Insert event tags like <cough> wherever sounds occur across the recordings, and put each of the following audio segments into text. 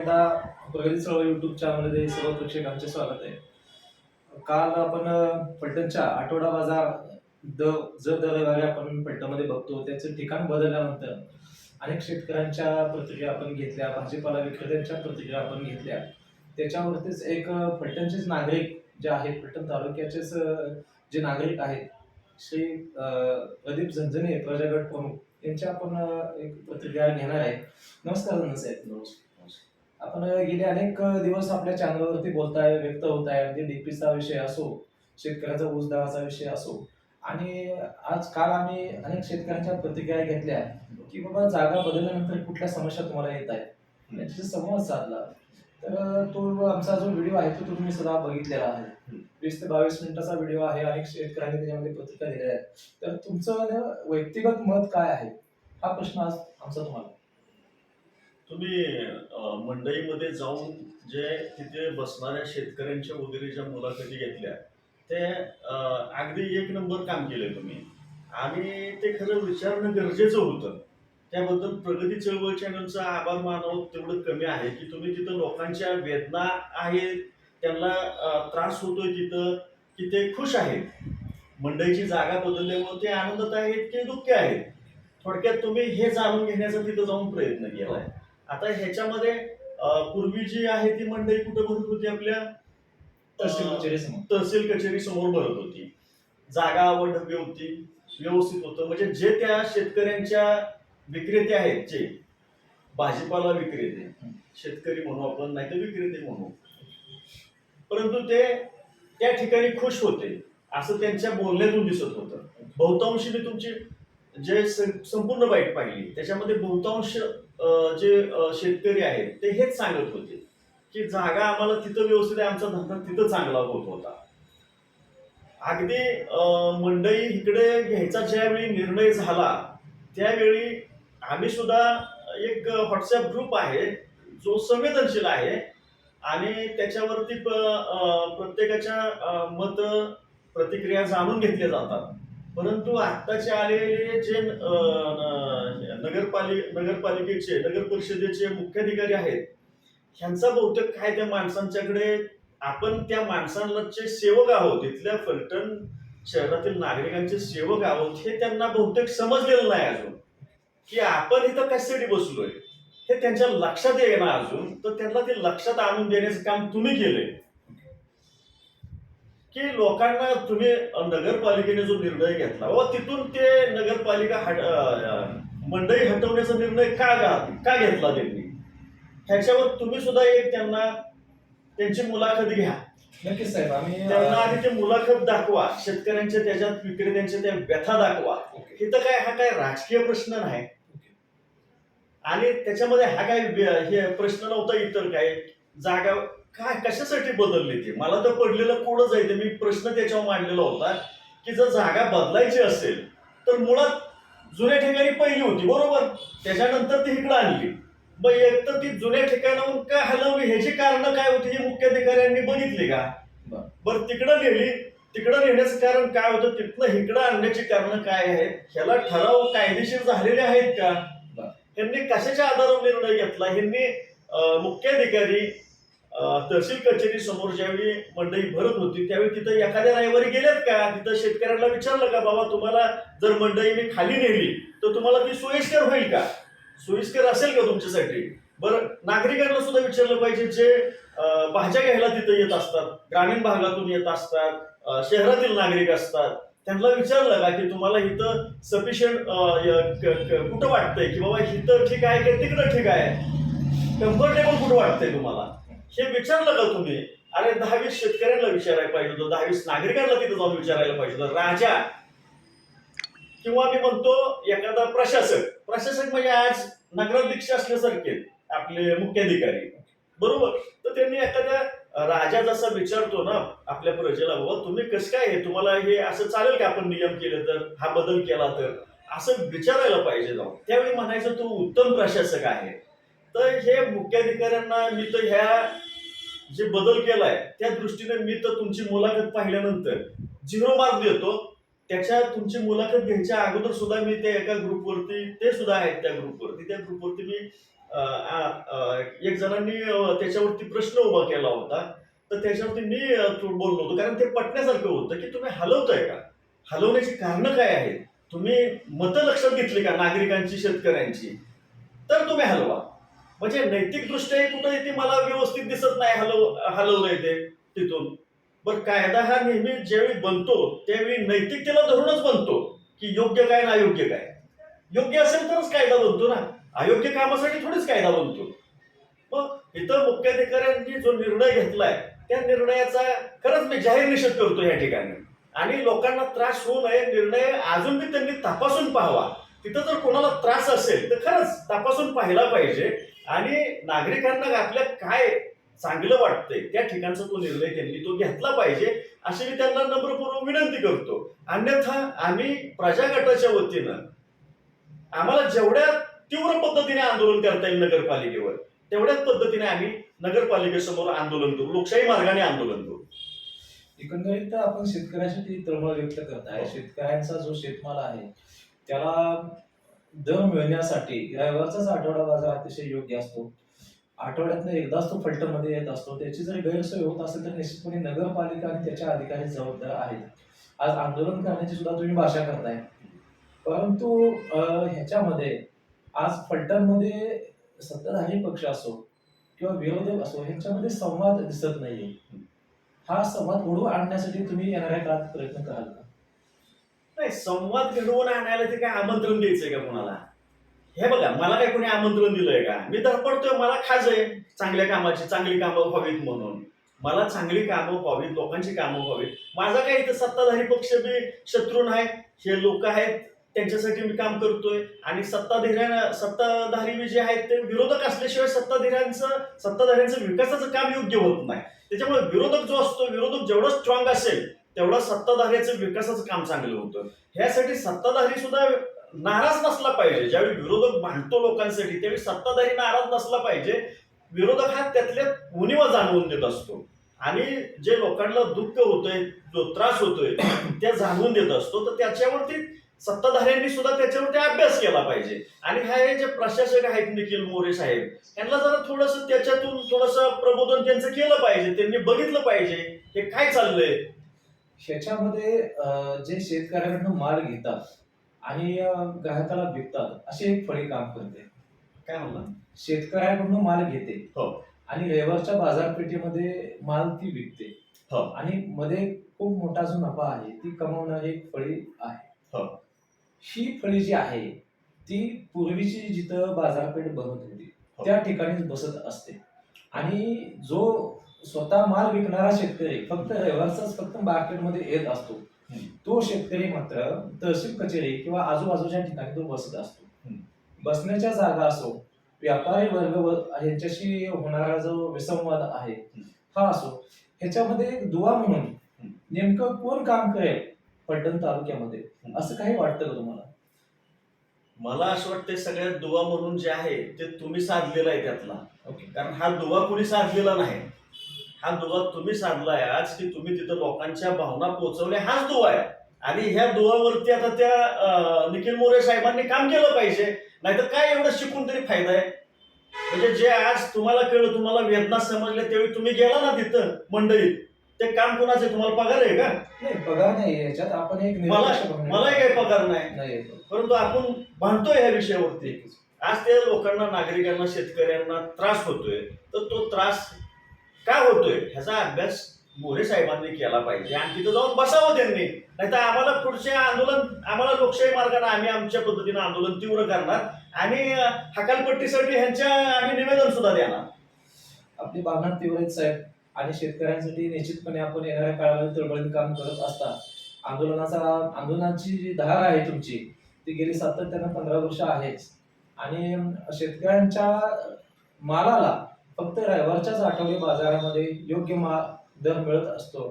आता प्रगती चळवळ युट्यूब चॅनलमध्ये सर्व प्रेक्षकांचे स्वागत आहे. काल आपण अ, फलटणच्या आठवडा बाजार द जर दर रविवारी आपण फलटणमध्ये बघतो त्याचं ठिकाण बदलल्यानंतर अनेक शेतकऱ्यांच्या प्रतिक्रिया आपण घेतल्या भाजीपाला विक्रेत्यांच्या प्रतिक्रिया आपण घेतल्या. त्याच्यावरतीच एक पलटणचेच फलटणचेच नागरिक जे आहेत फलटण तालुक्याचेच जे नागरिक आहेत श्री प्रदीप झंझने प्रजागट प्रमुख यांच्या आपण एक प्रतिक्रिया घेणार आहे. नमस्कार साहेब साहेब. आपण गेले अनेक दिवस आपल्या चॅनलवरती बोलताय व्यक्त होत आहे म्हणजे डीपीचा विषय असो शेतकऱ्याचा ऊसदाराचा विषय असो. आणि आज काल आम्ही अनेक शेतकऱ्यांच्या प्रतिक्रिया घेतल्या की बाबा जागा बदलल्यानंतर कुठल्या समस्या तुम्हाला येत आहेत? त्यांच्याशी संवाद साधला. तर तो आमचा जो व्हिडिओ आहे तो तुम्ही सदा बघितलेला आहे. वीस ते बावीस मिनिटाचा व्हिडिओ आहे. अनेक शेतकऱ्यांनी त्याच्यामध्ये प्रतिक्रिया दिलेल्या आहेत. तर तुमचं व्यक्तिगत मत काय आहे? हा प्रश्न आज आमचा तुम्हाला. तुम्ही मंडईमध्ये जाऊन जे तिथे बसणाऱ्या शेतकऱ्यांच्या वगैरे ज्या मुलाखती घेतल्या ते अगदी एक नंबर काम केलं तुम्ही. आणि ते खरं विचारणं गरजेचं होतं. त्याबद्दल प्रगती चळवळ चॅनलचा आभार मानव तेवढं कमी आहे की तुम्ही तिथं लोकांच्या वेदना आहेत त्यांना त्रास होतोय तिथं की ते खुश आहेत. मंडईची जागा बदलल्यामुळे ते आनंदात आहेत की दुःखी आहेत? थोडक्यात तुम्ही हे जाणून घेण्याचा तिथं जाऊन प्रयत्न केलाय. आता ह्याच्यामध्ये पूर्वी जी आहे ती मंडई कुठं भरत होती आपल्या? तहसील अं, कचेरीसमोर. तहसील कचेरी समोर भरत होती. जागा आवडवी होती व्यवस्थित होतं. म्हणजे जे त्या शेतकऱ्यांच्या विक्रेते आहेत जे भाजीपाला विक्रेते शेतकरी म्हणू आपण नाही तर विक्रेते म्हणू. परंतु ते त्या ठिकाणी खुश होते. असं त्यांच्या बोलण्यातून दिसत होतं. बहुतांशी मी तुमची जे संपूर्ण बाईट पाहिली त्याच्यामध्ये बहुतांश जे शेतकरी आहेत ते हेच सांगत होते की जागा आम्हाला तिथं व्यवस्थित आहे आमचा धंदा तिथं चांगला होत होता. अगदी मंडई इकडे घ्यायचा ज्यावेळी निर्णय झाला त्यावेळी आम्ही सुद्धा एक व्हॉट्सअप ग्रुप आहे जो संवेदनशील आहे आणि त्याच्यावरती प्रत्येकाच्या मत प्रतिक्रिया जाणून घेतल्या जातात. परंतु आत्ताचे आलेले जे अं, न- नगरपालिकेचे नगर परिषदेचे मुख्याधिकारी आहेत ह्यांचा बहुतेक काय त्या माणसांच्याकडे आपण त्या माणसांचे सेवक आहोत इथल्या फलटण शहरातील नागरिकांचे सेवक आहोत हे त्यांना बहुतेक समजलेलं नाही अजून. की आपण इथं कशासाठी बसलोय? हे त्यांच्या लक्षात येईना अजून तर त्यांना ते लक्षात आणून देण्याचं काम तुम्ही केलंय. की लोकांना तुम्ही नगरपालिकेने जो निर्णय घेतला व तिथून ते नगरपालिका हट मंडई हटवण्याचा निर्णय का का घेतला त्यांनी? ह्याच्यावर तुम्ही सुद्धा एक त्यांना त्यांची मुलाखत घ्या. नक्कीच साहेब आम्ही त्यांना आधी ते मुलाखत दाखवा शेतकऱ्यांच्या त्याच्यात विक्रेत्यांच्या त्या व्यथा दाखवा. इथं काय हा काय राजकीय प्रश्न नाही. आणि त्याच्यामध्ये हा काय हे प्रश्न नव्हता इतर काय जागा काय कशासाठी बदलली ती? मला तर पडलेलं कोडच आहे ते. मी प्रश्न त्याच्यावर मांडलेला होता की जर जागा बदलायची असेल तर मुळात जुन्या ठिकाणी पहिली होती बरोबर? त्याच्यानंतर ती इकडं आणली. मग एक तर ती जुन्या ठिकाणाहून का हलवली? ह्याची कारण काय होती? हे मुख्याधिकाऱ्यांनी बघितली का? बरं. तिकडं नेली. तिकडं नेण्याचं कारण काय होतं? तिथनं इकडं आणण्याची कारण काय आहेत? ह्याला ठराव कायदेशीर झालेले आहेत का. ह्यांनी कशाच्या आधारावर निर्णय घेतला? ह्यांनी अं, मुख्याधिकारी तहसील कचेरी समोर ज्यावेळी मंडई भरत होती त्यावेळी तिथं एखाद्या रविवारी गेल्यात का? तिथं शेतकऱ्यांना विचारलं का बाबा तुम्हाला जर मंडई मी खाली नेली तर तुम्हाला ती सोयीस्कर होईल का? सोयीस्कर असेल का तुमच्यासाठी? बरं नागरिकांना सुद्धा विचारलं पाहिजे जे भाज्या घ्यायला तिथं येत असतात ग्रामीण भागातून येत असतात शहरातील नागरिक असतात त्यांना विचारलं का की तुम्हाला इथं सफिशियंट कुठं वाटतंय? की बाबा इथं ठीक आहे की तिकडं ठीक आहे? कम्फर्टेबल कुठं वाटतंय तुम्हाला? हे विचारलं का तुम्ही? अरे दहावीस शेतकऱ्यांना विचारायला पाहिजे होतं. दहावीस नागरिकांना तिथं जाऊन विचारायला पाहिजे होतं. राजा. किंवा मी म्हणतो एखादा प्रशासक. प्रशासक म्हणजे आज नगराध्यक्ष असल्यासारखे आपले मुख्याधिकारी. बरोबर? तर त्यांनी एखाद्या राजा जसा विचारतो ना आपल्या प्रजेला बाबा तुम्ही कसं काय हे तुम्हाला हे असं चालेल का आपण नियम केले तर? हा बदल केला तर? असं विचारायला पाहिजे जाऊन. त्यावेळी म्हणायचं तो उत्तम प्रशासक आहे. तर हे मुख्याधिकाऱ्यांना मी तर ह्या जे बदल केलाय त्या दृष्टीने मी तर तुमची मुलाखत पाहिल्यानंतर झिरो मार्क देतो. त्याच्या तुमची मुलाखत घ्यायच्या अगोदर सुद्धा मी त्या एका ग्रुपवरती ते सुद्धा आहेत त्या ग्रुपवरती त्या ग्रुपवरती मी एक जणांनी त्याच्यावरती प्रश्न उभा केला होता. तर त्याच्यावरती मी बोललो होतो. कारण ते पटण्यासारखं होतं की तुम्ही हलवताय का? हलवण्याची कारणं काय आहेत? तुम्ही मतं लक्षात घेतली का नागरिकांची शेतकऱ्यांची? तर तुम्ही हलवा. म्हणजे नैतिकदृष्ट्या कुठं ती मला व्यवस्थित दिसत नाही हलव हलवलं ते तिथून. बरं कायदा हा नेहमी ज्यावेळी बनतो त्यावेळी नैतिकतेला धरूनच बनतो की योग्य काय ना अयोग्य काय. योग्य असेल तरच कायदा बनतो ना. अयोग्य कामासाठी थोडीच कायदा बनतो. मग इथं मुख्याधिकाऱ्यांनी जो निर्णय घेतलाय त्या निर्णयाचा खरंच मी जाहीर निषेध करतो या ठिकाणी. आणि लोकांना त्रास होऊ नये निर्णय अजून मी त्यांनी तपासून पाहावा. तिथं जर कोणाला त्रास असेल तर खरंच तपासून पाहिला पाहिजे. आणि नागरिकांना आपल्या काय चांगलं वाटतंय त्या ठिकाणचा तो निर्णय त्यांनी तो घेतला पाहिजे अशी मी त्यांना नम्रपूर्वक विनंती करतो. अन्यथा आम्ही प्रजा गटाच्या वतीनं आम्हाला जेवढ्या तीव्र पद्धतीने आंदोलन करता येईल नगरपालिकेवर तेवढ्याच पद्धतीने आम्ही नगरपालिकेसमोर आंदोलन करू लोकशाही मार्गाने आंदोलन करू. एकंदरीत आपण शेतकऱ्यासाठी तळमळ व्यक्त करताय शेतकऱ्यांचा जो शेतमाल आहे त्याला दर मिळण्यासाठी रविवारचाच आठवडा बाजार अतिशय योग्य असतो. आठवड्यातनं एकदाच तो फलटणमध्ये येत असतो. त्याची जर गैरसोय होत असेल तर निश्चितपणे नगरपालिका आणि त्याच्या अधिकारी जबाबदार आहेत. आज आंदोलन करण्याची सुद्धा तुम्ही भाषा करताय. परंतु ह्याच्यामध्ये आज फलटणमध्ये सत्ताधारी पक्ष असो किंवा विरोधक असो ह्यांच्यामध्ये संवाद दिसत नाहीये. हा संवाद उडवून आणण्यासाठी तुम्ही येणाऱ्या काळात प्रयत्न कराल. का नाही संवाद घडवून आणायला ते काय आमंत्रण द्यायचंय का कोणाला? हे बघा मला काय कोणी आमंत्रण दिलंय का? मी धडपडतोय मला खाज आहे. चांगल्या कामाची चांगली कामं व्हावीत म्हणून. मला चांगली कामं व्हावीत लोकांची कामं व्हावीत. माझा काय इथं सत्ताधारी पक्ष मी शत्रू नाही. हे लोक आहेत त्यांच्यासाठी मी काम करतोय. आणि सत्ताधाऱ्या सत्ताधारी जे आहेत ते विरोधक असल्याशिवाय सत्ताधाऱ्यांचं सत्ताधाऱ्यांचं विकासाचं काम योग्य होत नाही. त्याच्यामुळे विरोधक जो असतो विरोधक जेवढं स्ट्रॉंग असेल तेवढं सत्ताधाऱ्याचं विकासाचं काम चांगलं होतं. ह्यासाठी सत्ताधारी सुद्धा नाराज नसला पाहिजे. ज्यावेळी विरोधक भांडतो लोकांसाठी त्यावेळी सत्ताधारी नाराज नसला पाहिजे. विरोधक हा त्यातल्या उणीवा जाणवून देत असतो. आणि जे लोकांना दुःख होतोय जो त्रास होतोय <coughs> त्या जाणवून देत असतो. तर त्याच्यावरती सत्ताधाऱ्यांनी सुद्धा त्याच्यावरती अभ्यास केला पाहिजे. आणि हे जे प्रशासक आहेत निखिल मोरे साहेब यांना जरा थोडस त्याच्यातून थोडस प्रबोधन त्यांचं केलं पाहिजे. त्यांनी बघितलं पाहिजे हे काय चाललंय. ह्याच्यामध्ये अं, जे शेतकऱ्यांकडून माल घेतात आणि अं, ग्राहकाला विकतात अशी एक फळी काम करते काय म्हणला शेतकऱ्याकडून माल घेते हो. आणि रविवारच्या बाजारपेठेमध्ये माल ती विकते हो. आणि मध्ये खूप मोठा जो नफा आहे ती कमावणारी एक फळी आहे हो. ही फळी जी आहे ती पूर्वीची जिथं बाजारपेठ बनत होती हो. त्या ठिकाणीच बसत असते आणि जो स्वतः माल विकणारा शेतकरी फक्त रविवारचाच फक्त मार्केटमध्ये येत असतो. तो शेतकरी मात्र तहसील कचेरी किंवा आजूबाजूच्या ठिकाणी तो बसत असतो. बसण्याच्या जागा असो व्यापारी वर्ग यांच्याशी होणारा जो विसंवाद आहे हा असो ह्याच्यामध्ये एक दुवा म्हणून नेमकं कोण काम करेल पलटण तालुक्यामध्ये? असं काही वाटतं का तुम्हाला? मला असं वाटतं सगळ्यात दुवा म्हणून जे आहे ते तुम्ही साधलेला आहे त्यातला. कारण हा दुवा कोणी साधलेला नाही. हा दुवा तुम्ही साधलाय आज की तुम्ही तिथं लोकांच्या भावना पोहोचवल्या हाच दुवा आहे. आणि ह्या दुवावरती आता त्या निखिल मोरे साहेबांनी काम केलं पाहिजे नाहीतर काय एवढं शिकून तरी फायदा आहे? म्हणजे जे आज तुम्हाला कळलं तुम्हाला वेदना समजल्या त्यावेळी तुम्ही गेला ना तिथं मंडळीत. ते काम कोणाचे तुम्हाला पगार आहे का? नाही पगार नाही याच्यात आपण एक मला मलाही काही पगार नाही नाही. परंतु आपण भांडतोय ह्या विषयावरती. आज त्या लोकांना नागरिकांना शेतकऱ्यांना त्रास होतोय. तर तो त्रास काय होतोय? ह्याचा अभ्यास मोरे साहेबांनी केला पाहिजे. आणि तिथं जाऊन बसावं त्यांनी. नाहीतर आम्हाला पुढचे आंदोलन आम्हाला लोकशाही मार्गाने आम्ही आमच्या पद्धतीनं आंदोलन तीव्र करणार. आणि हकालपट्टीसाठी ह्यांच्या आम्ही निवेदन सुद्धा देणार. आपली भावना तीव्र आहेत साहेब. आणि शेतकऱ्यांसाठी निश्चितपणे आपण येणाऱ्या काळामध्ये तळबळीत काम करत असता. आंदोलनाचा आंदोलनाची जी धार आहे तुमची ती गेली सातत्यानं पंधरा वर्ष आहेच. आणि शेतकऱ्यांच्या मालाला फक्त रविवारच्याच आठवडी बाजारामध्ये योग्य माल दर मिळत असतो.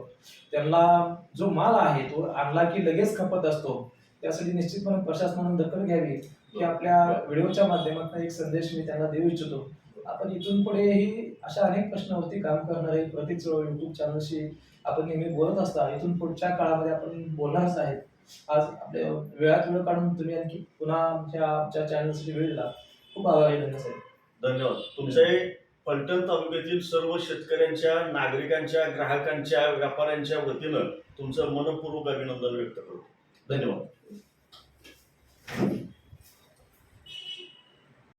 त्यांना जो माल आहे तो आणला की लगेच खपत असतो. त्यासाठी निश्चितपणे प्रशासनाने दखल घ्यावी की आपल्या व्हिडिओच्या माध्यमातून एक संदेश मी त्यांना देऊ इच्छितो. आपण इथून पुढेही अशा अनेक प्रश्नावरती काम करणारे प्रत्येक युट्यूब चॅनलशी आपण नेहमी बोलत असता इथून पुढच्या काळामध्ये आपण बोलणारच आहेत आज आपल्या वेळात वेळ काढून तुम्ही आणखी पुन्हा आमच्या आमच्या चॅनलसाठी वेळ दिला. खूप आभारी धन्यवाद धन्यवाद. तुमचे पलटण तालुक्यातील सर्व शेतकऱ्यांच्या नागरिकांच्या ग्राहकांच्या व्यापाऱ्यांच्या वतीनं तुमचं मनपूर्वक अभिनंदन व्यक्त करतो. धन्यवाद.